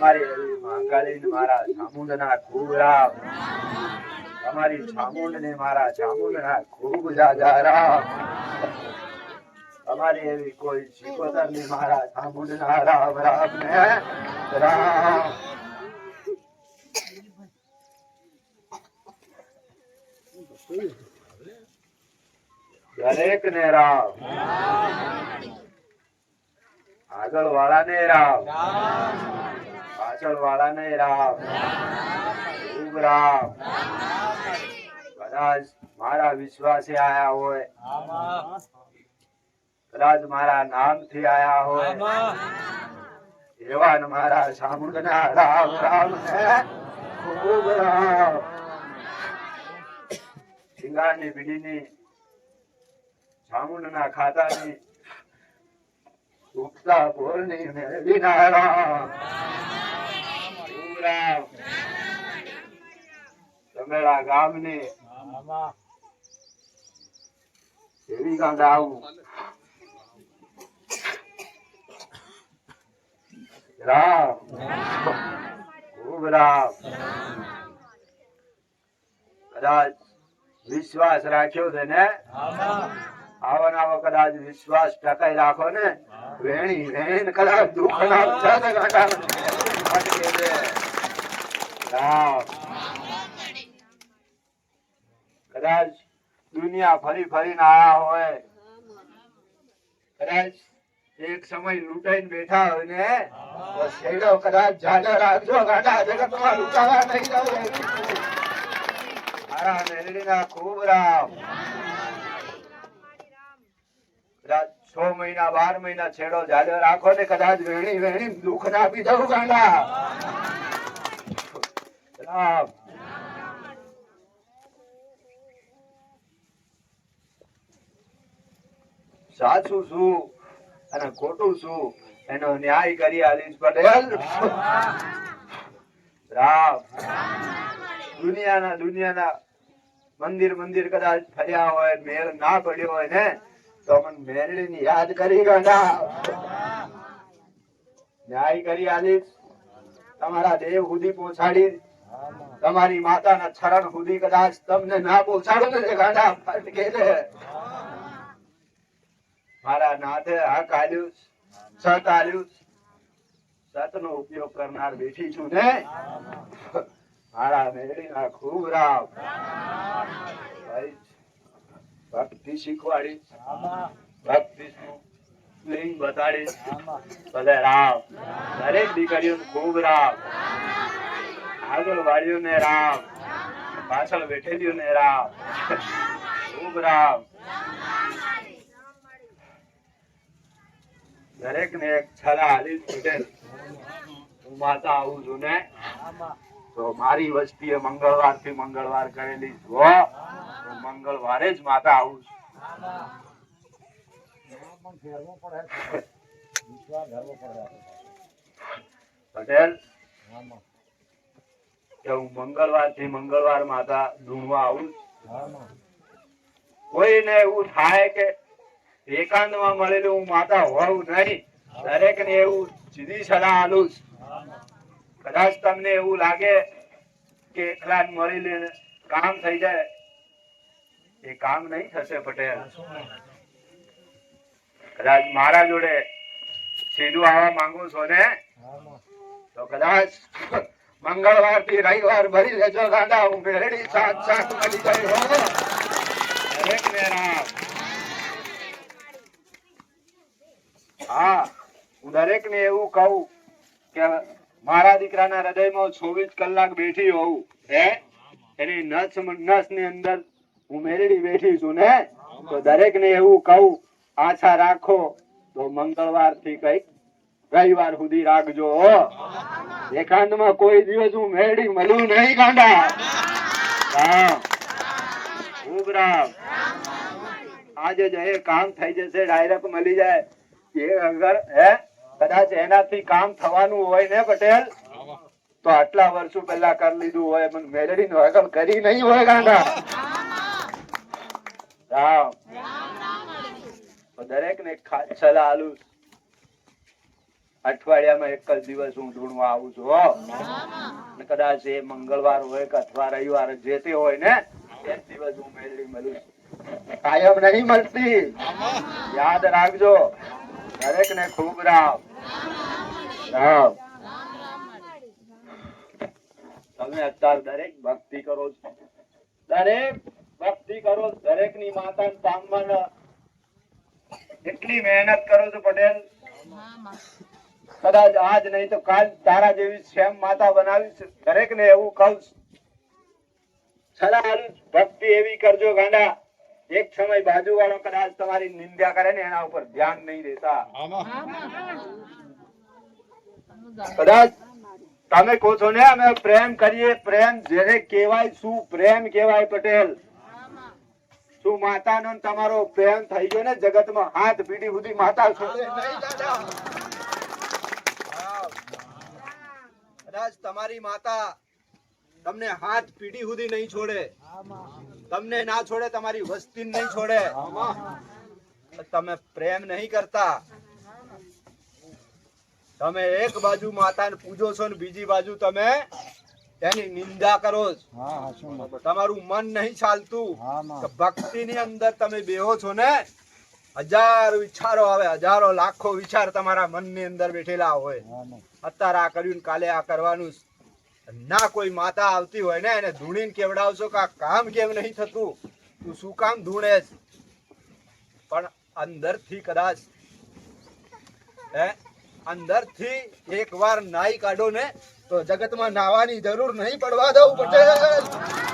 તમારી એવી માંગલી ને મારા ચામુંડના ખૂબ રામ તમારી ચામુંડ ને મારા ચામુંડના ખૂબ જાજા રામ તમારી એવી કોઈ શીખોતર ને મારા ચામુંડના રામ રામ. ને રામ. દરેક ને રામ. આગળ વાળા ને રામ. પાછળ વાળા ને રામ. ખૂબ રામ. કદાચ મારા વિશ્વાસે આયા હોય. કદાચ મારા નામથી આયા હોય. એવા મારા સામુદ ના રામ રામ. ખૂબ રામ. સિંગારની બીડીની ચામુંડના ખાતાની ઉગતા બોલની મેળવીના રામ ખૂબ રામ તમેરા ગામની એવી ગાંડા આવું. રામ. ખૂબ રામ. કદાચ વિશ્વાસ રાખ્યો છે ને? આવો ને આવો કદાચ વિશ્વાસ ટકાઈ રાખો ને? વેણી વેણ કદાચ દુઃખ ના. રામ. કદાચ દુનિયા ફરી ફરીને આયા હોય. કદાચ એક સમય લૂંટાઈને બેઠા હોય ને શેડો કદાચ જાજો રાખજો, ગાડા જગતમાં લૂંટાવા નહીં જવું મારા મેલડીના ખૂબ રામ. કદાચ છ મહિના, બાર છેડો વેણી વેણી દુઃખ ના દઉં, ગાંડા. રામ. સાચું શું અને ખોટું શું એનો ન્યાય કરી આલીશ પટેલ. રામ. દુનિયાના દુનિયાના મંદિર મંદિર કદાચ ફર્યા હોય મેળ ના પડ્યો હોય ને તો મને મેરડીની યાદ કરી ગાંડા ન્યાય કરી આલીશ. તમારા દેવ સુધી પહોંચાડી તમારી માતાના ચરણ સુધી કદાચ તમને ના પહોંચાડો ને ગાંડા ફટકે છે મારા નાથે હક આલ્યું સત આલ્યું સતનો ઉપયોગ કરનાર બેઠી છું ને? મારા મેળીના ખૂબ રામ ભક્તિ શીખવાડી. ભક્તિ લિંગ બતાડી. ભલે રામ દરેક દીકરીઓને ખૂબ રામ આગળ વાળીઓને રામ પાછળ બેઠેલીઓને રામ ખૂબ રામ દરેક ને. એક હું માતા આવું છું ને? તો મારી વસ્તીએ મંગળવારથી મંગળવાર કરેલી જો મંગળવારે જ માતા આવું છું. પટેલ, કે હું મંગળવારથી મંગળવાર માતા ઢૂંઢવા આવું. કોઈને એવું થાય કે એકાંતમાં મળેલું હું માતા હોઉં નહીં. દરેક ને એવું સીધી સલાહ આલું. કદાચ તમને એવું લાગે કે એકલા મળીને કામ થઈ જાય. એ કામ નહીં થશે પટેલ. કદાચ મારા જોડે સીધું આવવા માંગુ છો ને? તો કદાચ મંગળવારથી રવિવાર ભરી લેજો, દાદા. હું મેળડી સાત સાત મળી જાય દરેક ને રામ. હા, હું દરેક ને એવું કહું કે મારા દીકરાના હૃદયમાં ચોવીસ કલાક બેઠી હોઉં, હે? એની નસ નસની અંદર હું મેળડી બેઠી છું, ને? તો દરેક ને એવું કહું આશા રાખો, તો મંગળવારથી કંઈક રવિવાર સુધી રાખજો, હો. એકાંતમાં કોઈ દિવસ હું મેળડી મળું નહીં કાંડા રામ રામ. આજે જ એ કામ થઈ જશે ડાયરેક્ટ મળી જાય. કદાચ એનાથી કામ થવાનું હોય ને પટેલ? તો આટલા વર્ષો પહેલા કરી લીધું હોય, પણ મેલડી નો આગળ કરી નહીં હોય ગાંડા. દરેક ને સલાહ અઠવાડિયામાં એક જ દિવસ હું ઢૂંઢવા આવું છું કદાચ એ મંગળવાર હોય કે અથવા રવિવાર જે તે હોય ને, એ દિવસ હું મેળવી મળું કાયમ નહીં મળતી. યાદ રાખજો. દરેક ને ખૂબ રામ. રામ. તમે અત્યારે દરેક ભક્તિ કરો છો. દરેક ભક્તિ કરો દરેકની માતા પામવાના એટલી મહેનત કરો છો પટેલ. કદાચ આજ નહીં તો કાલ તારા જેવી સેમ માતા બનાવીશ. દરેક ને એવું કહું. છું, ભક્તિ એવી કરજો ગાંડા. એક સમય બાજુ વાળો કદાચ તમારી નિંદા કરે ને એના ઉપર ધ્યાન નહીં દેતા. કદાચ તમે કહો છો ને અમે પ્રેમ કરીએ પ્રેમ જેને કહેવાય શું? પ્રેમ કહેવાય પટેલ. શું માતાનો ને તમારો પ્રેમ થઈ ગયો ને જગતમાં? હાથ પીડી સુધી માતા છોડે. નહીં દાદા. હા. કદાચ તમારી માતા તમને હાથ પીડી સુધી નહીં છોડે. તમને ના છોડે તમારી વસ્તી નહીં છોડે. તમે પ્રેમ નહીં કરતા. તમે એક બાજુ માતાને પૂજો છો ને બીજી બાજુ તમે એની નિંદા કરો છો. તમારું મન નહીં ચાલતું ભક્તિ ભક્તિની અંદર તમે બેહો છો ને હજારો વિચારો આવે હજારો લાખો વિચાર તમારા મનની અંદર બેઠેલા હોય. અત્યારે આ કર્યું ને કાલે આ કરવાનું ના કોઈ માતા આવતી હોય ને, એને ધૂણીને કેવડાવશો કે આ કામ કેમ નહીં થતું? તું શું કામ ધૂણે? પણ અંદરથી કદાચ, હે? અંદરથી એકવાર નાઈ કાઢો ને, તો જગતમાં નાવાની જરૂર નહીં પડવા દઉં, પટેલ.